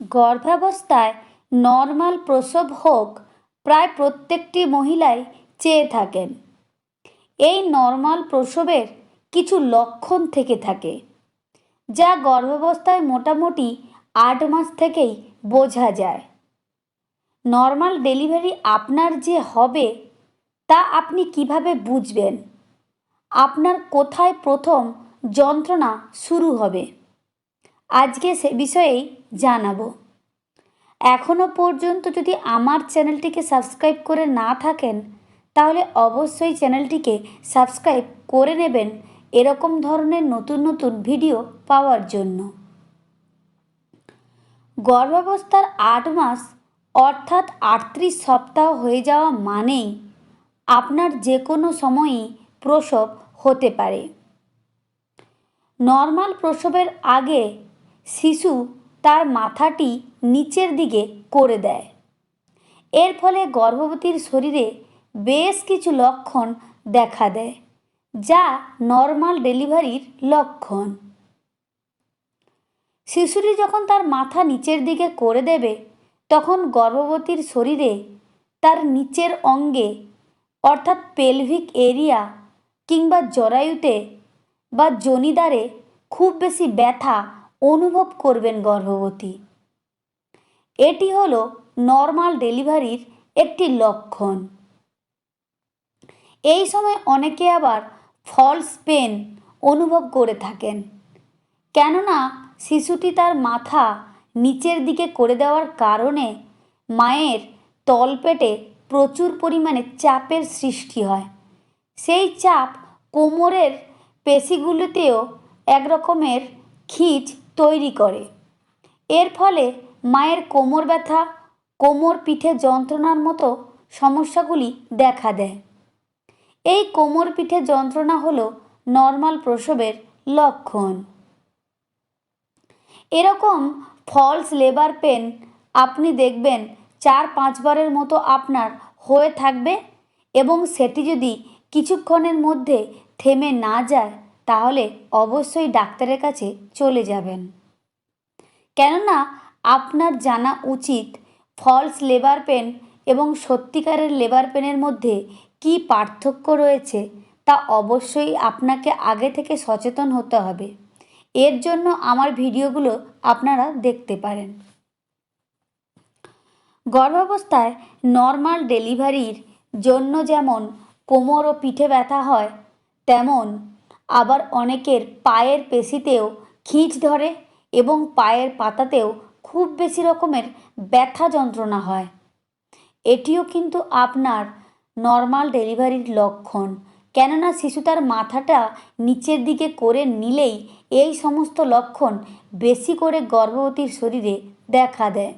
গর্ভাবস্থায় নর্মাল প্রসব হোক, প্রায় প্রত্যেকটি মহিলাই চেয়ে থাকেন। এই নর্মাল প্রসবের কিছু লক্ষণ থেকে থাকে, যা গর্ভাবস্থায় মোটামুটি আট মাস থেকেই বোঝা যায়। নর্মাল ডেলিভারি আপনার যে হবে, তা আপনি কীভাবে বুঝবেন? আপনার কোথায় প্রথম যন্ত্রণা শুরু হবে? আজকে সে বিষয়েই জানাব। এখনও পর্যন্ত যদি আমার চ্যানেলটিকে সাবস্ক্রাইব করে না থাকেন, তাহলে অবশ্যই চ্যানেলটিকে সাবস্ক্রাইব করে নেবেন এরকম ধরনের নতুন নতুন ভিডিও পাওয়ার জন্য। গর্ভাবস্থার আট মাস অর্থাৎ আটত্রিশ সপ্তাহ হয়ে যাওয়া মানেই আপনার যে কোনো সময়ই প্রসব হতে পারে। নর্মাল প্রসবের আগে শিশু তার মাথাটি নিচের দিকে করে দেয়। এর ফলে গর্ভবতীর শরীরে বেশ কিছু লক্ষণ দেখা দেয়, যা নর্মাল ডেলিভারির লক্ষণ। শিশুটি যখন তার মাথা নিচের দিকে করে দেবে, তখন গর্ভবতীর শরীরে তার নিচের অঙ্গে, অর্থাৎ পেলভিক এরিয়া কিংবা জরায়ুতে বা জনিদারে খুব বেশি ব্যথা অনুভব করবেন গর্ভবতী। এটি হল নর্মাল ডেলিভারির একটি লক্ষণ। এই সময় অনেকে আবার ফলস পেন অনুভব করে থাকেন। কেননা শিশুটি তার মাথা নিচের দিকে করে দেওয়ার কারণে মায়ের তলপেটে প্রচুর পরিমাণে চাপের সৃষ্টি হয়। সেই চাপ কোমরের পেশিগুলিতেও এক রকমের খিঁচ তৈরি করে। এর ফলে মায়ের কোমর ব্যথা, কোমর পিঠে যন্ত্রণার মতো সমস্যাগুলি দেখা দেয়। এই কোমর পিঠে যন্ত্রণা হলো নর্মাল প্রসবের লক্ষণ। এরকম ফলস লেবার পেন আপনি দেখবেন চার পাঁচবারের মতো আপনার হয়ে থাকবে এবং সেটি যদি কিছুক্ষণের মধ্যে থেমে না যায় তাহলে অবশ্যই ডাক্তারের কাছে চলে যাবেন। কেননা আপনার জানা উচিত ফলস লেবার পেন এবং সত্যিকারের লেবার পেনের মধ্যে কি পার্থক্য রয়েছে তা অবশ্যই আপনাকে আগে থেকে সচেতন হতে হবে। এর জন্য আমার ভিডিওগুলো আপনারা দেখতে পারেন। গর্ভাবস্থায় নর্মাল ডেলিভারির জন্য যেমন কোমর ও পিঠে ব্যথা হয়, তেমন আবার অনেকের পায়ের পেশিতেও খিঁচ ধরে এবং পায়ের পাতাতেও খুব বেশি রকমের ব্যথা যন্ত্রণা হয়। এটিও কিন্তু আপনার নর্মাল ডেলিভারির লক্ষণ। কেননা শিশু তার মাথাটা নিচের দিকে করে নিলেই এই সমস্ত লক্ষণ বেশি করে গর্ভবতীর শরীরে দেখা দেয়।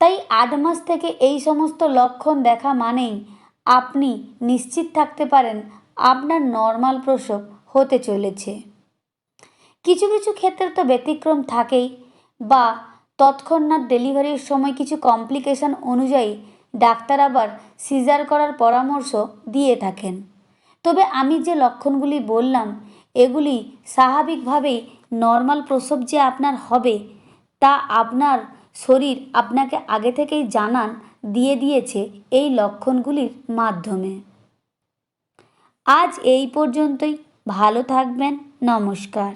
তাই আট মাস থেকে এই সমস্ত লক্ষণ দেখা মানেই আপনি নিশ্চিত থাকতে পারেন আপনার নর্মাল প্রসব হতে চলেছে। কিছু কিছু ক্ষেত্রে তো ব্যতিক্রম থাকেই বা তৎক্ষণাৎ ডেলিভারির সময় কিছু কমপ্লিকেশন অনুযায়ী ডাক্তার আবার সিজার করার পরামর্শ দিয়ে থাকেন। তবে আমি যে লক্ষণগুলি বললাম, এগুলি স্বাভাবিকভাবেই নর্মাল প্রসব যে আপনার হবে, তা আপনার শরীর আপনাকে আগে থেকেই জানান দিয়ে দিয়েছে এই লক্ষণগুলির মাধ্যমে। আজ এই পর্যন্তই। ভালো থাকবেন। নমস্কার।